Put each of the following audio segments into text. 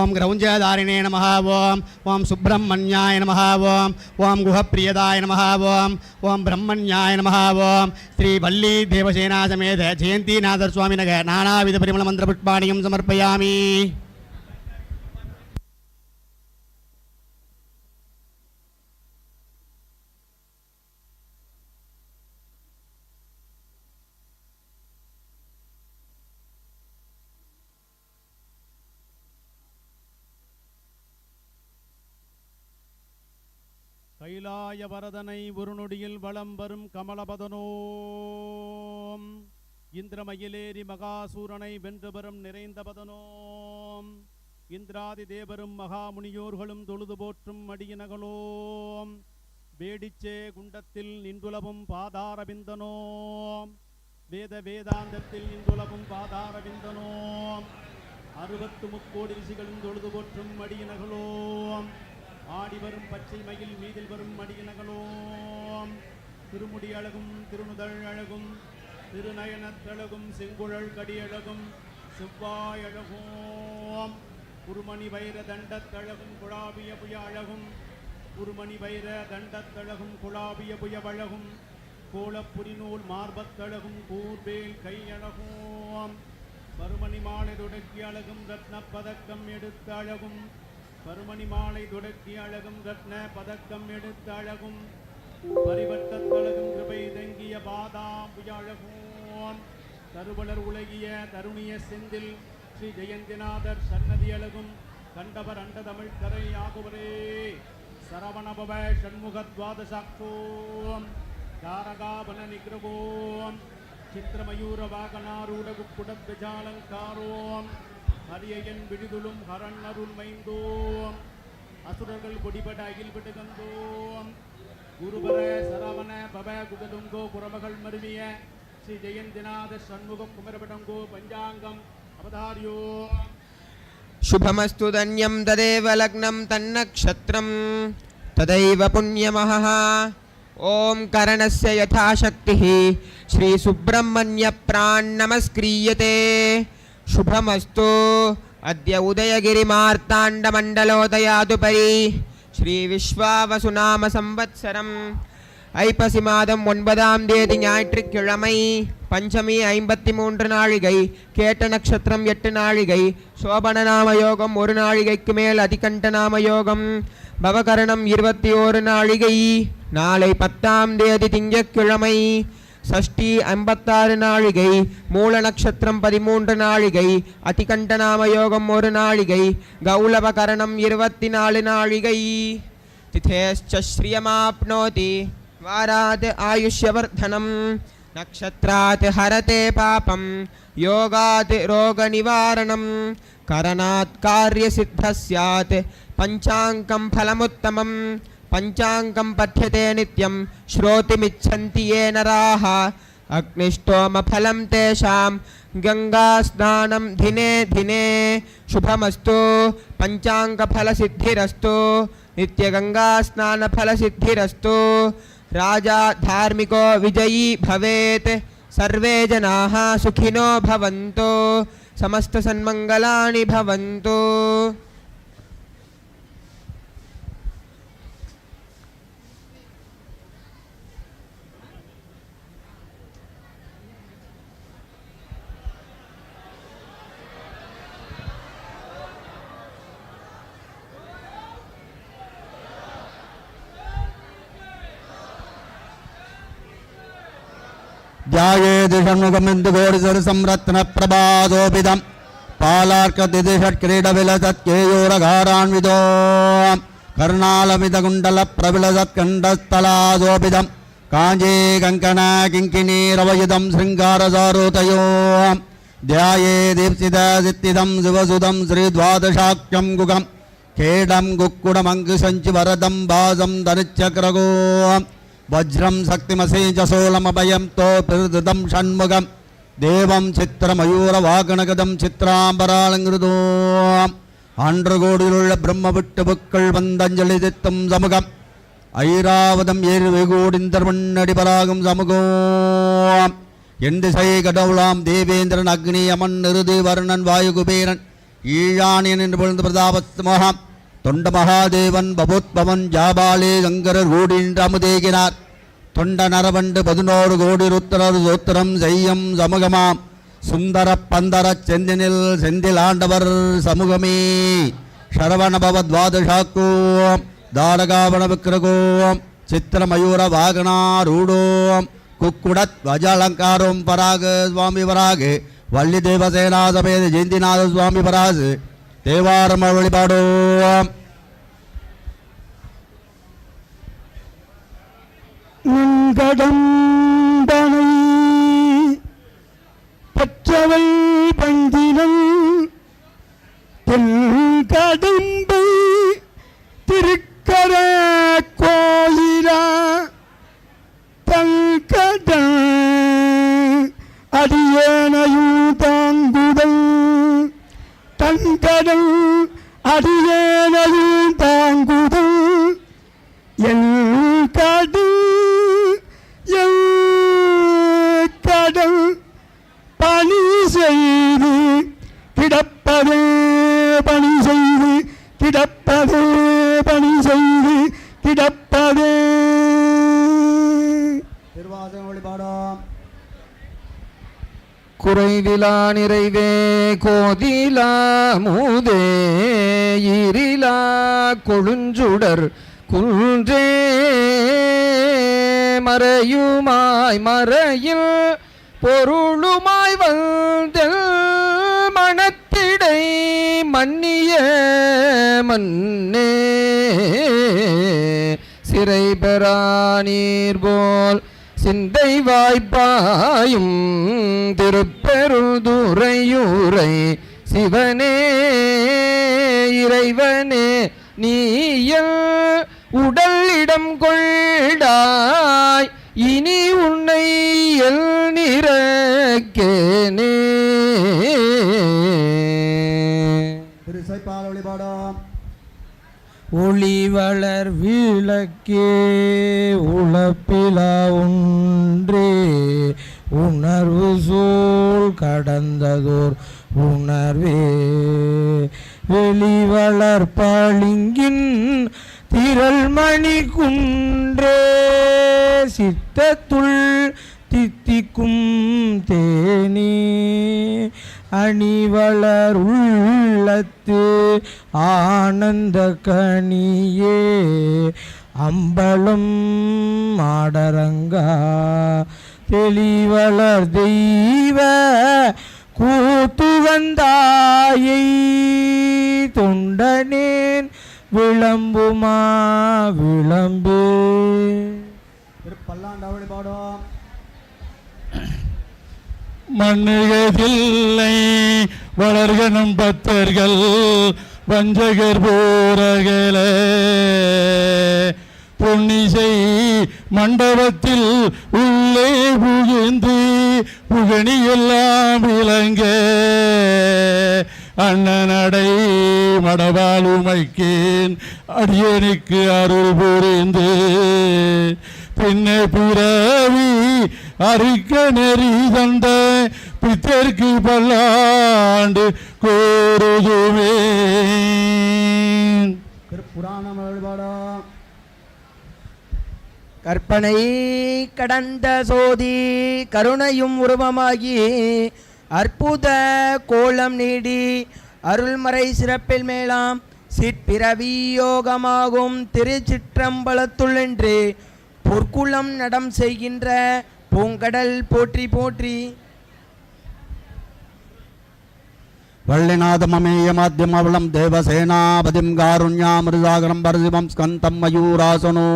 ஓம் கிரௌஞ்சதாரிணே நம ஓம். ஓம் சுப்பிரமணியாய நம ஓம். ஓம் குஹப்பிரியதாய நம ஓம். ஓம் பிரம்மண்யாய நம ஓம். ஸ்ரீ வள்ளி தேவசேனா சமேத ஜெயந்திநாதர் சுவாமினக நானாவித பரிமள மந்திர புஷ்பாணியும் சமர்ப்பயாமி. கைலாய வரதனை ஒரு நொடியில் வரும் கமலபதனோம் இந்திரமயிலேறி மகாசூரனை வென்று வரும் நிறைந்தபதனோம் இந்திராதி தேவரும் மகாமுனியோர்களும் தொழுது போற்றும் அடியினகளோம் வேடிச்சே குண்டத்தில் நின்றுலவும் பாதாரவிந்தனோம் வேத வேதாந்தத்தில் நின்றுலவும் பாதாரவிந்தனோம் அறுபத்து முக்கோடி ரிஷிகளும் தொழுது போற்றும் அடியினகளோம் ஆடி வரும் பச்சை மயில் மீதில் வரும் அடியினகளோம் திருமுடி அழகும் திருநுதல் அழகும் திருநயனத்தழகும் செங்குழல் கடியழகும் செவ்வாய் அழகும் குருமணி வைர தண்டத்தழகும் குழாபிய புய அழகும் குருமணி வைர தண்டத்தழகும் குழாபிய புயவழகும் கோலப்புரி நூல் மார்பத்தழகும் கூர்வேல் கையழகோம் பருமணி மாலை தொடக்கி அழகும் ரத்ன பதக்கம் எடுத்த அழகும் பருமணி மாலை தொடக்கி அழகும் ரத்ன பதக்கம் எடுத்த அழகும் பரிவட்டத்தழகும் கிருபை தங்கிய பாதாம் புயழகும் தருவலர் உலகிய தருணிய செந்தில் ஸ்ரீ ஜெயந்திநாதர் சன்னதி அழகும் கண்டவர் அண்ட தமிழ் கரை ஆகுவரே. சரவணபவ ஷண்முக துவாதசாக்ஷோம் தாரகாபல நிகிரகோம். சித்திரமயூர வாகனாரூட குக்குடத்வஜாலங்காரோம் ஹரியன் விடுதுளும் ஹரன் அருள் மைந்தோம் அசுரர்கள் பொடிபட அகில்பட்டு கந்தோம் குருபர சரவண பவ குகதுங்கோ புறமகள் மருவிய ஸ்ரீ ஜெயந்திநாத சண்முக குமரபடங்கோ பஞ்சாங்கம் அவதாரியோ शुभमस्तु धन्यं तदेव लग्नं तन्नक्षत्रं तदैव पुण्यमहः ॐ करणस्य यथाशक्तिः श्रीसुब्रह्मण्यप्राण्नमस्क्रियते शुभमस्तु अद्य उदयगिरिमार्ताण्डमण्डलोदयादुपरि श्रीविश्वावसुनाम संवत्सरम् ஐப்பசி மாதம் ஒன்பதாம் தேதி ஞாயிற்றுக்கிழமை பஞ்சமி ஐம்பத்தி மூன்று நாழிகை கேட்ட நட்சத்திரம் எட்டு நாழிகை சோபன நாம யோகம் ஒரு நாழிகைக்கு மேல் அதிகண்ட நாம யோகம் பவகரணம் இருபத்தி ஓரு நாழிகை நாளை பத்தாம் தேதி திங்கட்கிழமை சஷ்டி ஐம்பத்தாறு நாழிகை மூல நட்சத்திரம் பதிமூன்று நாழிகை அதிகண்டநாம யோகம் ஒரு நாழிகை கௌலவ கரணம் இருபத்தி நாலு நாழிகை திதேஷ்சிரியமாப்னோதி வாராத் ஆயுஷ்யவர்தனம். நக்ஷத்ராத் ஹரதே பாபம். யோகாத் ரோக நிவாரணம். கரணாத் காரிய சித்த சாத் பஞ்சாங்கம் ஃபலமுத்தமம் पञ्चाङ्कं पठ्यते नित्यं, श्रोतिमिच्छन्ति ये नराः। अग्निष्टोमफलं तेषां, गङ्गास्नानं दिने दिने शुभमस्तु पञ्चाङ्गफलसिद्धिरस्तु नित्यगङ्गास्नानफलसिद्धिरस्तु। राजा धार्मिको विजयी भवेत्। सर्वे जनाः सुखिनो भवन्तु, समस्तसन्मङ्गलानि भवन्तु। ധ്യായേതിഷണ്മുഖമെന്തു കോടി സരു സംരത്ന പ്രഭാതോപിതം പാലാർക്കതിഷക്രീഡവിലതത്കേയൂരകാരാൺവിതോ കർണാലമിതകുണ്ടല പ്രവിളതത്കണ്ഠസ്ഥലാദോപിതം കാഞ്ചീ കങ്കണ കിങ്കിണീരവയുധം ശൃംഗാരസാരൂതയോ ധ്യായേ ദീപ്സിതം ശിവസുതം ശ്രീദ്വാദശാക്യം ഗുഗം ഖേടം ഗുക്കുടമങ്കു സഞ്ചി വരദം ഭാസം ധനുചക്രകോ வஜ்ரம் சக்திமசேஜசோலமபயம் தோ பிரதுதம் ஷண்முகம். தேவம் சித்திரமயூர வாகனகதம் சித்திராம்பராலங்கிருதோம் ஆன்று கோடியிலுள்ள பிரம்ம விட்டு புக்கள் வந்தஞ்சலி தித்தம் சமுகம். ஐராவதம் ஏழு வெகுடிந்தர் மண்ணடிபராகும் சமுகோம். என் திசை கடவுளாம் தேவேந்திரன் அக்னி அமன் நிருதி வருணன் வாயு குபேரன். ஈழானியன் என்று பொழுது பிரதாபத் மோகம். தொண்ட மகாதேவன் பபோத்பவன் ஜாபாலே கங்கரர் ஓடின்று அமுதேகினார். தொண்ட நரவண்டு பதினோரு கோடி ருத்திரர் சோத்திரம் செய்யம் சமூகமாம். சுந்தர பந்தர செந்தினில் செந்தில் ஆண்டவர் சமூகமே. ஷரவணபவத்வாதுஷாக்கோம் தாரகாவண விக்கிரகோம் சித்திரமயூர வாகனாரூடோம். குக்குடத் வஜாலங்காரோம் பராக சுவாமி பராகு வள்ளி தேவசேனா சமேத ஜெயந்திநாத சுவாமி பராசு தேவாரம வழிபாடோம் கடம்பனை பெற்றவள் பந்தினன் கடம்பை குறைவிலா நிறைவே கோதிலா மூதே இரிலா கொழுஞ்சுடர் குன்றே. மறையுமாய் மறையில் பொருளுமாய் வந்தல் மனத்திடை மன்னிய மன்னே. சிறை பெறா நீர் போல் சிந்தை வாய்ப்பாயும் திரு திருப்பெருதுறையூரை சிவனே இறைவனே நீயல் உடல் இடம் கொண்டாய் இனி உன்னை எல் நிறக்கேனே. ஒளி வளர் விளக்கே உழப்பிலா ஒன்றே உணர்வு சூழ் கடந்ததோர் உணர்வே. வெளிவளர் பளிங்கின் திரள் மணி குன்றே. சித்தத்துள் தித்திக்கும் தேனே. அணிவளர் உள்ளத்து ஆனந்த கனியே. அம்பலம் மாடரங்கா. தெளிவளர் தெய்வ கூத்து வந்தாயை தொண்டனேன் விளம்புமா விளம்பு. திரு பல்லாண்டா வழிபாடோம் மண்ணுகதில்லை வளர்கணும் பக்தர்கள் வஞ்சகர் போரகல பொன்னிசை மண்டபத்தில் உள்ளே புகுந்து புகணி எல்லாம் விளங்க அண்ணனடை மடவால் உமைக்கேன் அடியனுக்கு அருள் புரிந்து. பின்ன புறவி அறுக்க நெறி தந்த பித்தர்க்கு பல்லாண்டு கோருதுமே புராணம் வழிபாடோம் கற்பனை கடந்த சோதி கருணையும் உருவமாகி அற்புத கோலம் நீடி அருள்மறை சிறப்பில் மேலாம் சிற்பிறவி யோகமாகும் திருச்சிற்றம்பலத்துள்ளென்று பொற்குளம் நடம் செய்கின்ற பூங்கடல் போற்றி போற்றி. வள்ளிநாதமமேயமாத்யமவளம் தேவசேனாபதிம் காருண்யாமிருதாகரம் பரசிவம் ஸ்கந்தம் மயூராசனோ.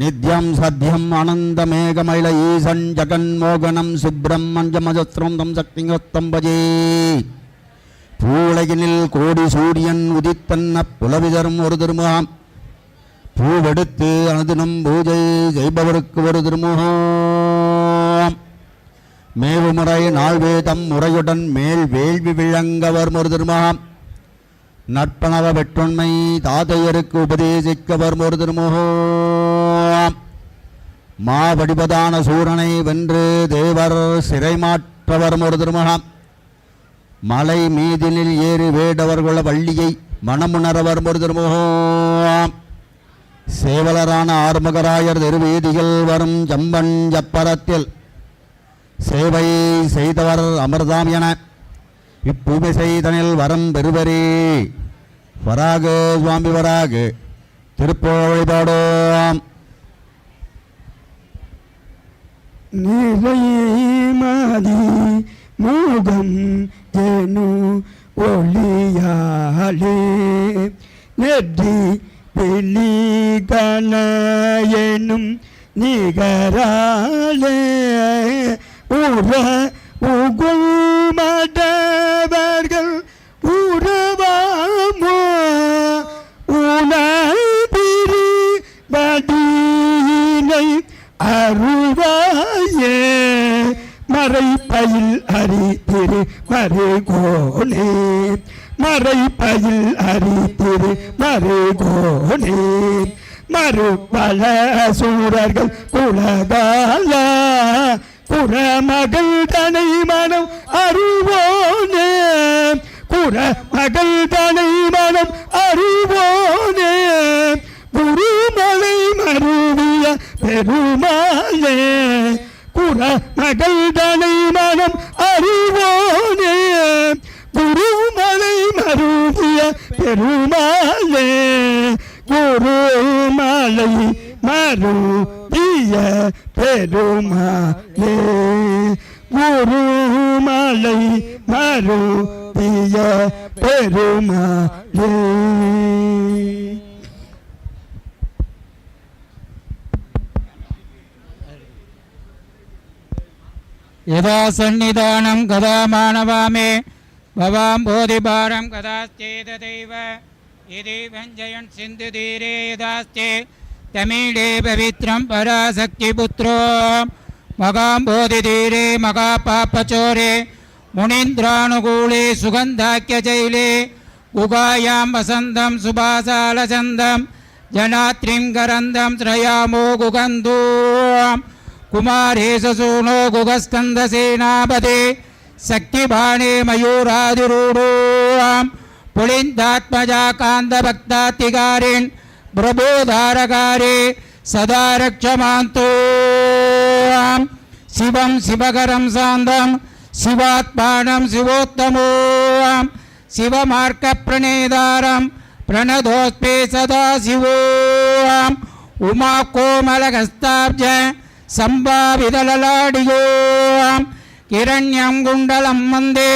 நித்யம் சத்யம் அனந்தமேகமைல ஈசன் ஜகன்மோகனம் சுப்பிரமஞ்சமஜஸ்திரம் தம் சக்திங்கத்தம் பஜே. பூலகினில் கோடி சூரியன் உதித்தன்ன புலவிதரும் ஒரு திருமுகம். பூவெடுத்து அனுதினம் பூஜை செய்பவருக்கு ஒரு திருமுகம். மேவுமுறை நாள்வேதம் முறையுடன் மேல் வேள்வி விளங்கவர் ஒரு திருமுகம். நட்பணவ வெற்றுண்மை தாதையருக்கு உபதேசிக்கவர் ஒரு மா மாவடிபதான சூரனை வென்று தேவர் சிறை மாற்றவர் ஒரு திருமுகம் மலை மீதினில் ஏறி வேடவர்குல வள்ளியை மனமுணரவர் ஒரு திருமுகோ சேவலரான ஆறுமுகராயர் திருவேதிகள் வரும் ஜம்பன் ஜப்பரத்தில் சேவை செய்தவர் அமிர்தாம் என இப்பூமி செய்தனில் வரம் பெறுவரே. வராகு சுவாமி வராகு திருப்போ வழிபாடோம். நிறைமதி மோகம் ஏனு ஒளியாலே. நெற்றி வெளிகன எனும் நிகராலே. உற குருமலை மருவிய பெருமாளே குருமலை மருவிய பெருமாளே குருமலை மருவிய பெருமாளே यदा सन्निधानं कदा मानवामे பவாம் போதிபாரம் கதாச்சேததைவ இதி வெஞ்சயன் சிந்து தீரே யதாஸ்தே தமிழே பவித்ரம் பராசக்தி புத்திரோ மகாம் போதி தீரே மகா பாப்பச்சோரே முனீந்திரானுகூலே சுகந்தாக்கிய ஜெயிலே குகாயாம் வசந்தம் சுபாசாலசந்தம் ஜனாத்ரிங்கரந்தம் ஸ்ரயாமோ குகந்தூம் குமாரேசசூனோ குகஸ்கந்தசேனாபதே சக்திபாணே மயூராதிரூடூராம் புளிந்தாத்மஜா காந்த பக்தாத்திகாரின் பிரபோதாரகாரே சதா ரட்சமாந்தோம் சிவம் சிவகரம் சாந்தம் சிவாத்மானம் சிவோத்தமோம் சிவமார்க்க பிரணேதாரம் பிரணதோஸ்மே சதா சிவோம் உமா கோமலகஸ்தாப்ஜ சம்பாவிதலலாடியோம் किरण्यं कुण्डलं वन्दे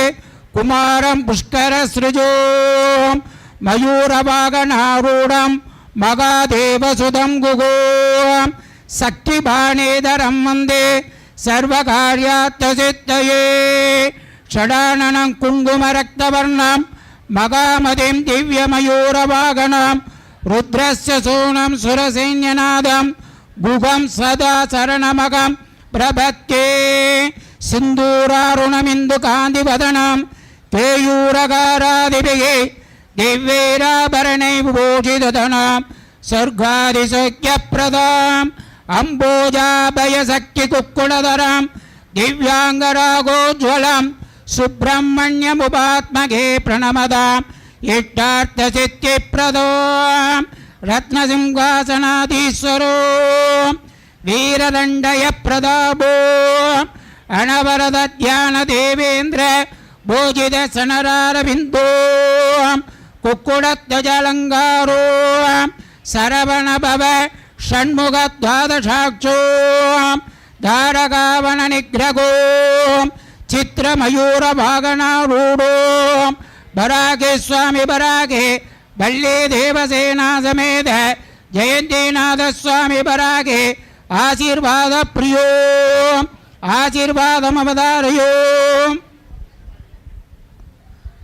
कुमारं पुष्करसृजोऽहं मयूरवागणारूढं मगादेवसुतं गुगोऽहं शक्तिबाणेधरं वन्दे सर्वकार्यार्थसिद्धये षडाननं कुङ्कुमरक्तवर्णं मगामतिं दिव्यमयूरवागणं रुद्रस्य सूनं सुरसैन्यनादं गुहं सदा शरणमगं சிந்தூராருணமிந்து காந்தி வதனம் பேயூரகாராதிபிகே திவ்யேராபரணை பூஜிததனாம் சொர்க்காதி சக்கியப்பிரதாம் அம்போஜாபய சக்தி குக்குளதரம் திவ்யாங்கராகோஜ்வலம் சுப்பிரமணியமுபாத்மகே பிரணமதாம் இஷ்டார்த்த சித்தி பிரதோம் ரத்னசிம்ஹாசனாதீஸ்வரோ வீரதண்டய பிரதாபோ அனவரத தியான தேவேந்திர பூஜித சனராரவிந்தோ குக்குடத்வஜலங்காரோ சரவணபவ ஷண்முகத்வாதசாட்சோ தாரகாவன நிகிரகோ சித்திரமயூரபாகனாரூடோ பராகே சுவாமி பராகே வள்ளி தேவசேனா சமேத ஜெயந்திநாத சுவாமி பராகே ஆசீர்வாத பிரியோம் ఆశీర్వాదమవదారయో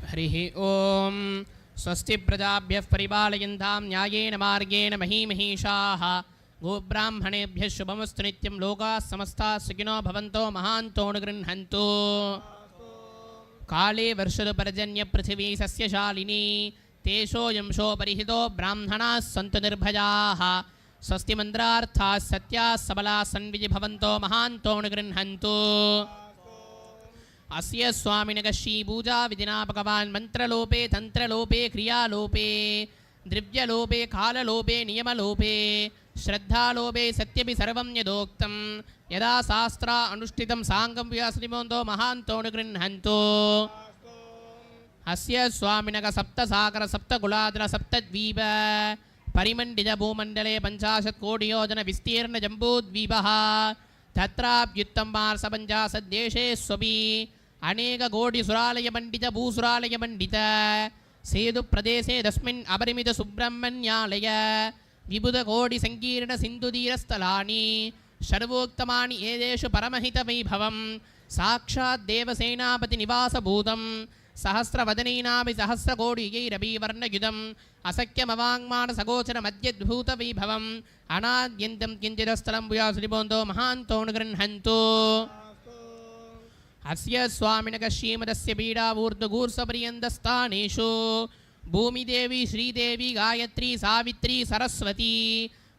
హరి ఓం స్వస్తి ప్రజాభ్య పరిపాలయంతాం న్యాయేన మార్గేణ మహీమహీషా గోబ్రాహ్మణేభ్య శుభమస్తు నిత్యం లోకా సమస్త సుఖినో భవంతో మహాంతోనుగృహంతు కాళీ వర్షదు పర్జన్య పృథివీ సస్యశాలిని తేషోయంశో పరిహితో బ్రాహ్మణా సంతు నిర్భయా स्वस्ति मन्त्रार्थाः सत्याः सबलाः सन्विजि भवन्तो महान्तो गृह्णन्तु अस्य स्वामिनः श्रीपूजाविधिना भगवान् मन्त्रलोपे तन्त्रलोपे क्रियालोपे द्रव्यलोपे काललोपे नियमलोपे श्रद्धालोपे सत्यपि सर्वं यदोक्तं यदा शास्त्रा अनुष्ठितं साङ्गं व्यासनिमोन्दो महान्तोऽनुगृह्णन्तु अस्य स्वामिनः सप्तसागर सप्तकुलाद्र सप्तद्वीप परिमण्डित भूमण्डले पञ्चाशत् कोटियोजन विस्तीर्ण जम्बूद्वीपः तत्राप्युत्तम मार्सपञ्चाशद्देशे स्वपि अनेककोटिसुरालयमण्डित भूसुरालयमण्डित सेतुप्रदेशे तस्मिन् अपरिमित सुब्रह्मण्यालय विबुधकोटिसङ्कीर्णसिन्धुतीरस्थलानि सर्वोक्तमानि एतेषु परमहितवैभवं சஹசிரவதனீனாபி சஹசிரகோடியைரபீவர்ணயுதம் அசக்கியமவாங்மானசகோச்சரமத்யத்பூதவீபவம் அநாத்யந்தம் கிஞ்சிதஸ்தலம் புயா சுரிபோந்தோ மகாந்தோனு கிருஹந்து அஸ்ய சுவாமினக ஸ்ரீமதஸ்ய பீடா ஊர்துகூர்சபரியந்தஸ்தானேஷு பூமிதேவி ஸ்ரீதேவி காயத்ரி சாவித்ரி சரஸ்வதி.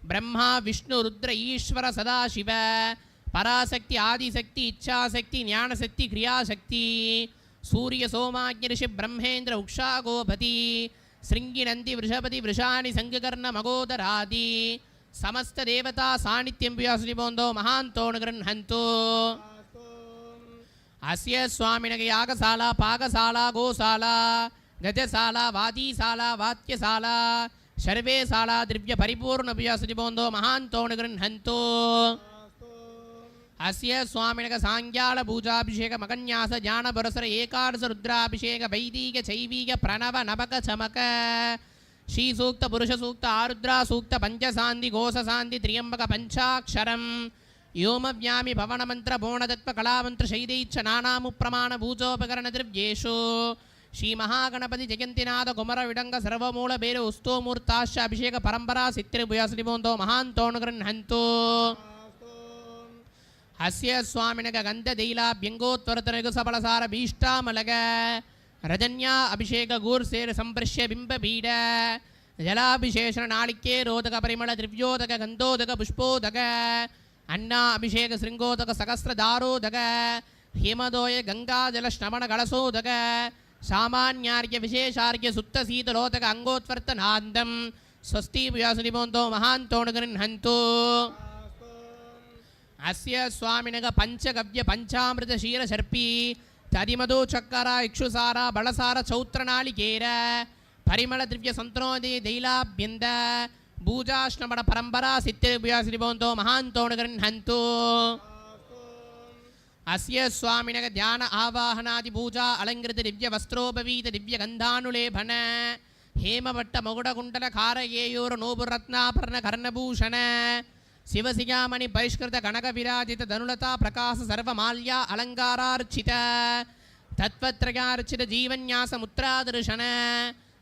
பிரம்மா விஷ்ணு ருத்ர ஈஸ்வர சதாசிவ. பராசக்தி ஆதிசக்தி இச்சாசக்தி ஞானசக்தி கிரியாசக்தி. சூரிய சோமாஜ்ய ரிஷி பிரம்மேந்திர உக்ஷா கோபதி சிருங்கி நந்தி விஷபதி விஷாணி சங்ககர்ண மகோதராதி சமஸ்த தேவதா சாநித்தியம் பியாசுதி போந்தோ மகாந்தோனு கிருஹந்தோ அஸ்ய சுவாமினக யாகசாலா பாகசாலா கோசாலா கஜசாலா வாதிசாலா வாத்தியசாலா சர்வே சாலா பரிபூர்ண பியாசுதி போந்தோ மகாந்தோனு கிருஹந்தோ அஸ்ய சுவாமினக சாங்கியால பூஜாபிஷேக மகன்யாச ஜான புரசர ஏகாதச ருத்ராபிஷேக வைதீக சைவீக பிரணவ நபக சமக ஸ்ரீ சூக்த ஆருத்ரா சூக்த பஞ்சசாந்தி கோசசாந்தி திரியம்பக பஞ்சாட்சரம் யோமவியாமி பவனமந்திர போணதத்வ கலாமந்திர சைதைச்ச நானாமுப்பிரமாண பூஜோபகரண திரவியேஷு ஸ்ரீ மகாகணபதி ஜெயந்திநாத குமர விடங்க சர்வமூல பேரு உஸ்தோமூர்த்தாஷ அபிஷேக பரம்பரா சித்திரி புயாசிமோந்தோ மகாந்தோணுகரன் ஹந்தோ அஸ்ய சுவாமினக கந்த தெய்லா பியங்கோத்வரத்தனகு சபலசார பீஷ்டாமலக ரஜன்யா அபிஷேக கூர் சேர் சம்பிரஷ்ய பிம்ப பீட ஜலாபிஷேஷன நாளிக்கே ரோதக பரிமள திரிவ்யோதக கந்தோதக புஷ்போதக அண்ணா அபிஷேக சிருங்கோதக சகசிரதாரோதக ஹிமதோய கங்காஜல ஸ்னமண கலசோதக சாமானியார்கிய விசேஷார்கிய சுத்த சீதலோதக அங்கோத்வர்த்த நாந்தம் ஸ்வஸ்தி வியாசுனிமோந்தோ மகாந்தோணுகரின் ஹந்தோ. அஸ்ய சுவாமினக பஞ்சகவ்ய பஞ்சாமிருத ஷீர சர்ப்பி ததிமது சக்கர இக்ஷுசார பலசார சௌத்திரநாளி கேர பரிமள திவ்ய சந்தனோதி தைலாபியந்த பூஜாஷ்ணமட பரம்பரா சித்திரிபுயா ஸ்ரீபவந்தோ மகாந்தோணுகரன் ஹந்தோ அஸ்ய சுவாமினக தியான ஆவாகனாதி பூஜா அலங்கிருத திவ்ய வஸ்திரோபவீத திவ்ய கந்தானுலேபன ஹேமவட்ட மகுடகுண்டல காரகேயூர நூபுரத்னாபரண கர்ணபூஷண சிவசிகாமணி பரிஷ்கிருத கனக விராஜித தனுலதா பிரகாச சர்வமால்யா அலங்காரார்ச்சித தத்வத்ரயார்ச்சித ஜீவன்யாச முத்ராதிருஷன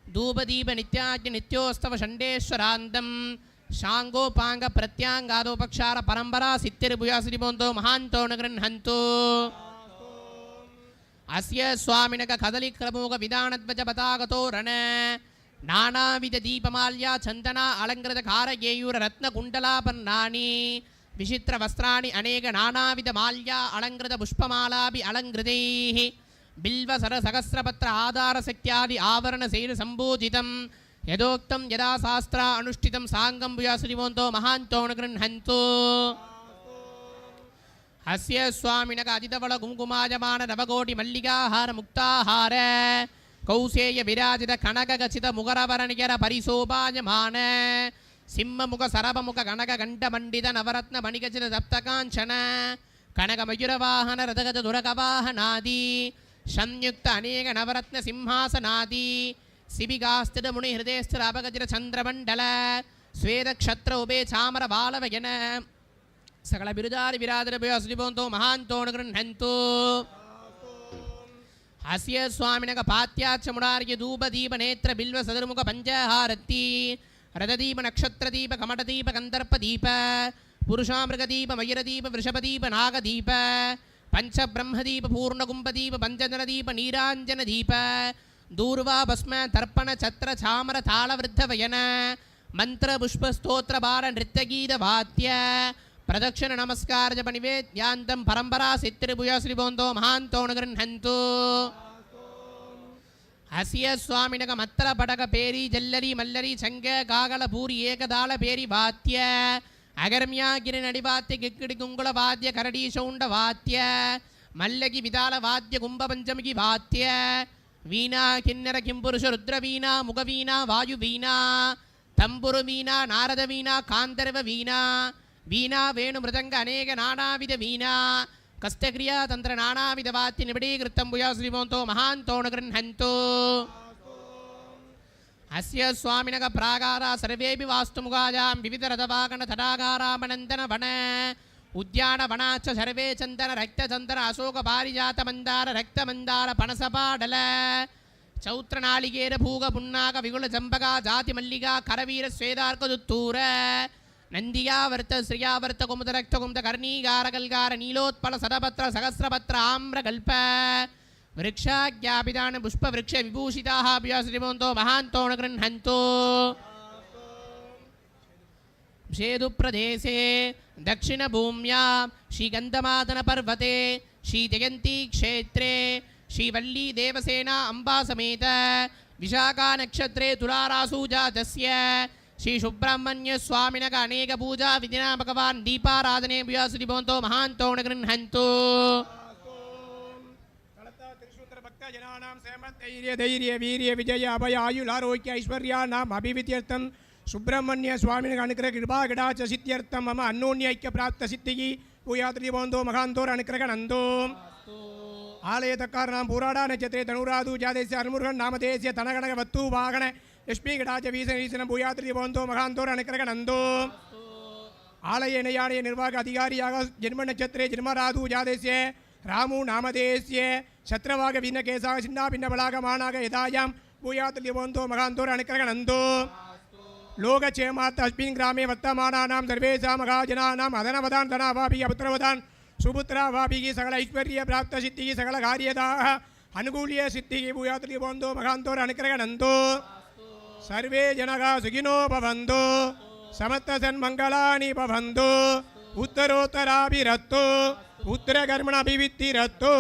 தூபதீப நித்யாஜ நித்யோஸ்தவ ஷண்டேஸ்வராந்தம் சாங்கோபாங்க பிரத்யாங்காதோபக்ஷார பரம்பரா சித்திருபுயா ஸ்ரீபோந்தோ மகாந்தோ நகிருஹந்தோ அஸ்ய சுவாமினக கதலி கிரமோக விதானத்வஜ பதாகதோ ரண நானாவித தீபமால்யா சந்தனா அலங்கிருத காரகேயூர ரத்ன குண்டலாபர்ணானி விசித்திர வஸ்திராணி அநேக நானாவித மால்யா அலங்கிருத புஷ்பமாலாபி அலங்கிருதை பில்வ சர சகசிரபத்திர ஆதார சக்தியாதி ஆவரண செயல் சம்பூஜிதம் யதோக்தம் யதா சாஸ்திரா அனுஷ்டிதம் சாங்கம் புயா ஸ்ரீமோந்தோ மகாந்தோனு கிருஹந்தோ அஸ்ய சுவாமினக அதிதவள குங்குமாஜமான நவகோடி மல்லிகாஹார முக்தாஹார. கௌசேய விராஜித கனககசித முகரவரணிகர பரிசோபாயமான சிம்மமுக சரபமுக கனக கண்ட மண்டித நவரத்ன மணிகஜித தப்தகாஞ்சன கனக மயூரவாகன ரதகஜ துரகவாகநாதி சம்யுக்த அநேக நவரத்ன சிம்ஹாசநாதி சிபிகாஸ்தித முனி ஹிருதேஸ்திர அபகஜிர சந்திரமண்டல ஸ்வேதக்ஷத்ர உபே சாமர பாலவயன சகல விருதாரி விராதிரபியோ சுதிபோந்தோ மகாந்தோனுகிறன் ஹந்தோ அசிய சுவாமினக பாத்தியாட்ச முடாரிய தூப தீப நேத்திர பில்வ சதுர்முக பஞ்சஹாரத்தி ரததீப நக்ஷத்திர தீப கமடதீப கந்தர்ப்ப தீப புருஷாமிருக தீப மயிரதீப விஷபதீப நாகதீப பஞ்ச பிரம்மதீப பூர்ணகும்பதீப பஞ்சஜனதீப நீராஞ்சன தீப தூர்வா பஸ்ம தர்ப்பண சத்திர சாமர தாளவிருத்த வயன மந்திர புஷ்பஸ்தோத்திர பார நிறுத்தகீத வாத்திய பிரதட்சிண நமஸ்கார ஜப நிவேத்யாந்தம் பரம்பரா சித்திரிபுயா ஸ்ரீபோந்தோ மகாந்தோ நிருஹந்து அசிய சுவாமினக மத்தர படக பேரி ஜல்லரி மல்லரி சங்க காகல பூரி ஏகதாள பேரி வாத்திய அகர்மியா கிரி நடிவாத்திய கிக்கிடி குங்குள வாத்திய கரடி சௌண்ட வாத்திய மல்லகி விதால வாத்திய கும்ப பஞ்சமிகி வாத்திய வீணா கிண்ணர கிம்புருஷ ருத்ரவீணா முகவீணா வாயு வீணா தம்புரு வீணா நாரத வீணா காந்தர்வ வீணா வீணா வேணு மிருதங்க அநேக நானாவித வீணா. கஸ்தகிரியா தந்திர நானாவித வாத்தி நிபிடீகிருத்தம் புயா ஸ்ரீமோந்தோ மகாந்தோணு கிருஹந்தோ அஸ்ய சுவாமினக பிராகாரா சர்வேபி வாஸ்து முகாஜாம் விவித ரதவாகன தடாகாராமநந்தன வன. உத்தியான வனாச்ச சர்வே சந்தன ரக்த சந்தன அசோக பாரிஜாத மந்தார ரக்த மந்தார பனசபாடல. சௌத்திர நாளிகேர பூக புன்னாக விகுல ஜம்பகா ஜாதி மல்லிகா கரவீர ஸ்வேதார்கதுத்தூர. ನಂದಿಯಾವರ್ತ ಶ್ರಿಯಾವರ್ತ ಕುಮುದ ರಕ್ತ ಕುಮುದ ಕರ್ಣೀಗಾರ ಕಲ್ಗಾರ ನೀಲೋತ್ಪಲ ಸದಪತ್ರ ಸಹಸ್ರಪತ್ರ ಆಮ್ರ ಕಲ್ಪ ವೃಕ್ಷಾಜ್ಞಾಪಿದಾನ ಪುಷ್ಪ ವೃಕ್ಷ ವಿಭೂಷಿತಾ ಶ್ರೀಮಂತೋ ಮಹಾಂತೋಣ ಗೃಹಂತೋ ಸೇದು ಪ್ರದೇಶೆ ದಕ್ಷಿಣ ಭೂಮ್ಯಾ ಶ್ರೀಗಂಧಮಾದನ ಪರ್ವತೆ ಶ್ರೀ ಜಯಂತಿ ಕ್ಷೇತ್ರೆ ಶ್ರೀವಲ್ಲಿ ದೇವಸೇನಾ ಅಂಬಾ ಸಮೇತ ವಿಶಾಖಾ ನಕ್ಷತ್ರೆ ತುಲಾರಾಸೂಜಾ ತಸ್ಯ ಶ್ರೀ ಸುಬ್ರಹ್ಮಣ್ಯ ಸ್ವಾಮಿನಗ ಅನೇಕ ಪೂಜಾ ವಿಧಿನ ಭಗವಾನ್ ದೀಪಾರಾಧನೆ ವ್ಯಾಸುತಿ ಭವಂತೋ ಮಹಾಂತೋ ಗೃಹಂತು ஜனானாம் சேமத் தைரிய தைரிய வீரிய விஜய அபய ஆயுள் ஆரோக்கிய ஐஸ்வர்யா நாம் அபிவித்தியர்த்தம் சுப்பிரமணிய சுவாமினுக்கு அனுக்கிற கிருபா கிடாச்ச சித்தியர்த்தம். மம அன்னோன்ய ஐக்கிய போந்தோ மகாந்தோர் அனுக்கிரக நந்தோம் ஆலயத்தக்கார் நாம் தனுராது ஜாதேசிய அருமுருகன் நாமதேசிய தனகனக வத்து வாகன లక్ష్మీగడాచ వీసనీసన భూయాత్రిభవంతో మహాంతోర్ అనుగ్రహణందో ఆలయ నయాలయ నిర్వాహక అధికారియాగ జన్మ నక్షత్రే జన్మరాధు జాదేశ్య రాము నామధేయస్య శత్రవాగ భిన్న కేశాగ చిన్న భిన్న బలాగ మానాగ యథాయాం భూయాతుల్యవంతో మహాంతోర అనుగ్రహణంతో లోకక్షేమాత్ అస్మిన్ గ్రామే వర్తమానానాం సర్వేషాం మహాజనానాం అదనవదాన్ ధనాభాభిः పుత్రవదాన్ సుపుత్రాభాభిः సకల ఐశ్వర్య ప్రాప్త సిద్ధిः సకల కార్యదాः అనుకూల్య సిద్ధిः భూయాతుల్యవంతో మహాంతోర అనుగ్రహణంతో సర్వే सर्वे जनः सुखिनो भवन्तु समस्तसन्मङ्गलानि भवन्तु उत्तरोत्तराभिरत्तु पुत्रकर्मणाभिवित्तिरत्तु